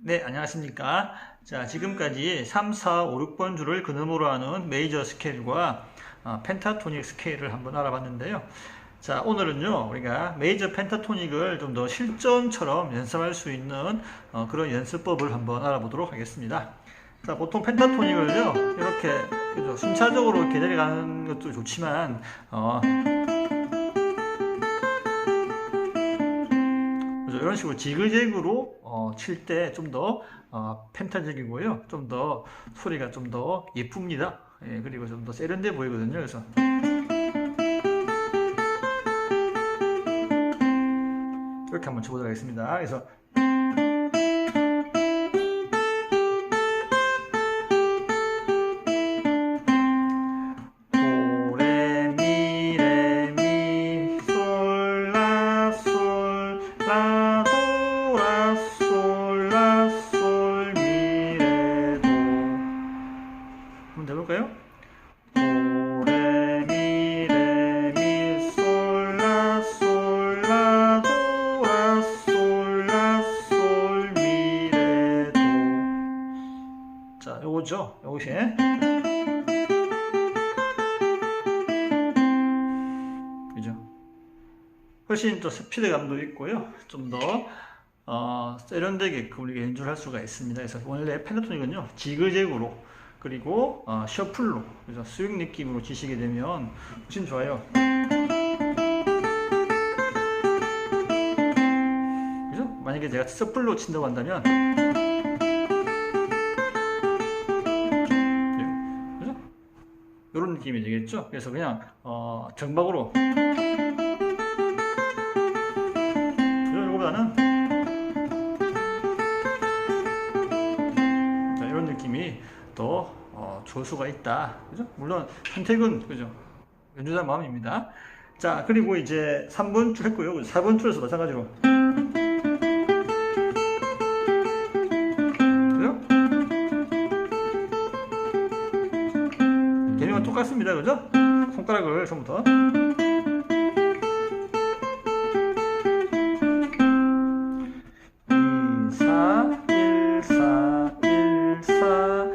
네, 안녕하십니까. 자, 지금까지 3, 4, 5, 6번 줄을 근음으로 하는 메이저 스케일과 어, 펜타토닉 스케일을 한번 알아봤는데요. 자, 오늘은요, 우리가 메이저 펜타토닉을 좀 더 실전처럼 연습할 수 있는 어, 그런 연습법을 한번 알아보도록 하겠습니다. 자, 보통 펜타토닉을요, 이렇게, 순차적으로 이렇게 내려가는 것도 좋지만, 어, 이런 식으로 지그재그로 어, 칠 때 좀 더 어, 펜타적이고요. 좀 더 소리가 좀 더 예쁩니다. 예, 그리고 좀 더 세련돼 보이거든요. 그래서 이렇게 한번 쳐보도록 하겠습니다. 그래서 자, 요거죠. 요것이 그죠? 훨씬 또 스피드감도 있고요. 좀더 어, 세련되게 우리가 연주를 할 수가 있습니다. 그래서 원래 펜타토닉은요 지그재그로 그리고 어, 셔플로 그래서 스윙 느낌으로 치시게 되면 훨씬 좋아요. 만약에 제가 셔플로 친다고 한다면 이런 느낌이 되겠죠? 그래서 그냥 어, 정박으로 이거보다는 자, 이런 느낌이 더 어, 좋을 수가 있다. 그죠? 물론 선택은 그죠? 연주자 마음입니다. 자, 그리고 이제 3번 줄 했고요. 4번 줄에서 마찬가지로. 똑같습니다. 그죠? 손가락을 처음부터. 2, 4, 1, 4, 1, 4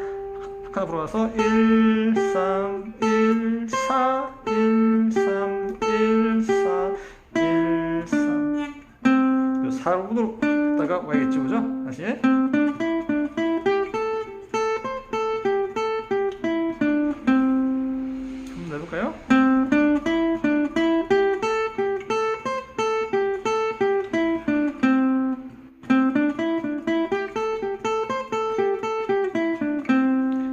하나 불어와서 1, 3, 1, 4, 1, 3, 1, 4, 1, 3 4으로 갔다가 와야겠죠 그죠? 다시 한번 해볼까요?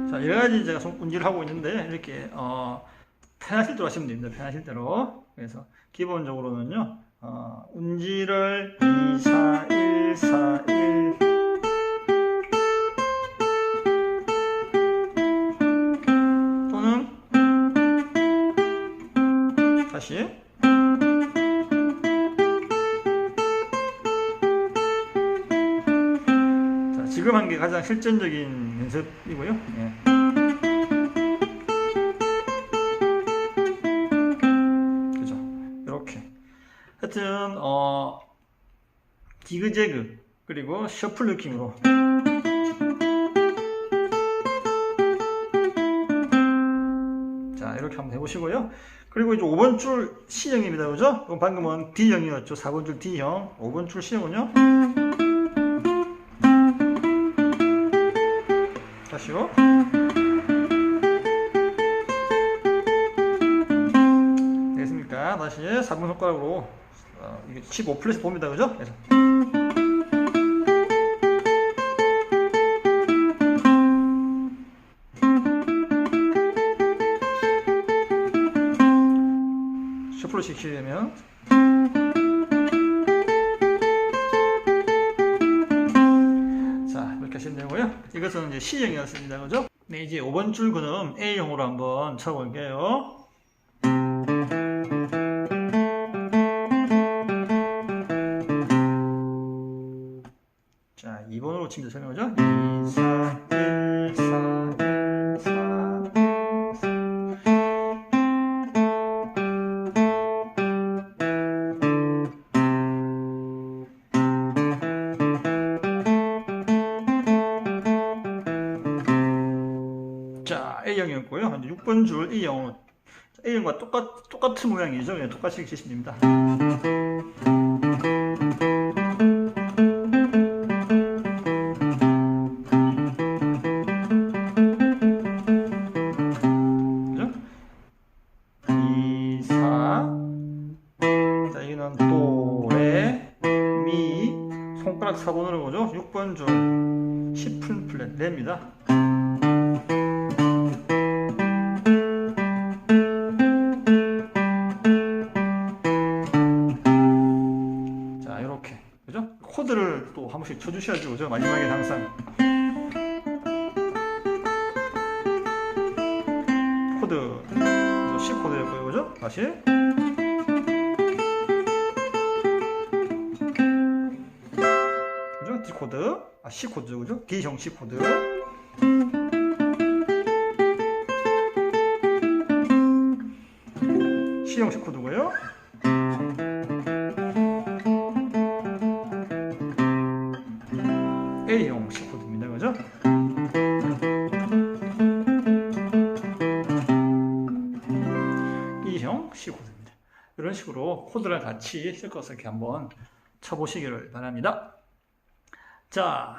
자, 여러 가지 제가 손 운지를 하고 있는데, 이렇게, 어, 편하실 대로 하시면 됩니다. 편하실 대로. 그래서, 기본적으로는요, 어, 운지를 2, 4, 1, 4, 1. 다시. 자, 지금 한 게 가장 실전적인 연습이고요. 예. 그죠. 이렇게. 하여튼, 어, 디그제그, 그리고 셔플 느낌으로. 자, 이렇게 한번 해보시고요. 그리고 이제 5번 줄 C형입니다. 그죠? 그럼 방금은 D형이었죠. 4번 줄 D형. 5번 줄 C형은요. 다시요. 되겠습니까? 다시 4번 손가락으로 어, 이게 15 플러스 봅니다. 그죠? 그래서 시키게 되면 자 이렇게 하시면 되고요. 이것은 이제 C형이었습니다. 그죠? 네 이제 5번 줄 근음 A형으로 한번 쳐볼게요. 자 2번으로 치면 설명하죠? 2, 4, A형이었고요. 6번 줄 E형으로 A형과 똑같, 똑같은 모양이죠. 그냥 똑같이 치시면 됩니다. 그죠? 2, 4. 자, 여기는 도, 레, 미, 손가락 4번으로 보죠. 6번 줄 10푼 플랫 레입니다. 또 한 번씩 쳐주셔야죠. 그죠? 마지막에 항상. 코드. C 코드였고요. 그죠? 다시. 그죠? D 코드. 아, C 코드. 그죠? D형 C 코드. C형 C 코드고요. A형 C 코드입니다. 그죠? E형 C 코드입니다. 이런 식으로 코드랑 같이 섞어서 이렇게 한번 쳐보시기를 바랍니다. 자,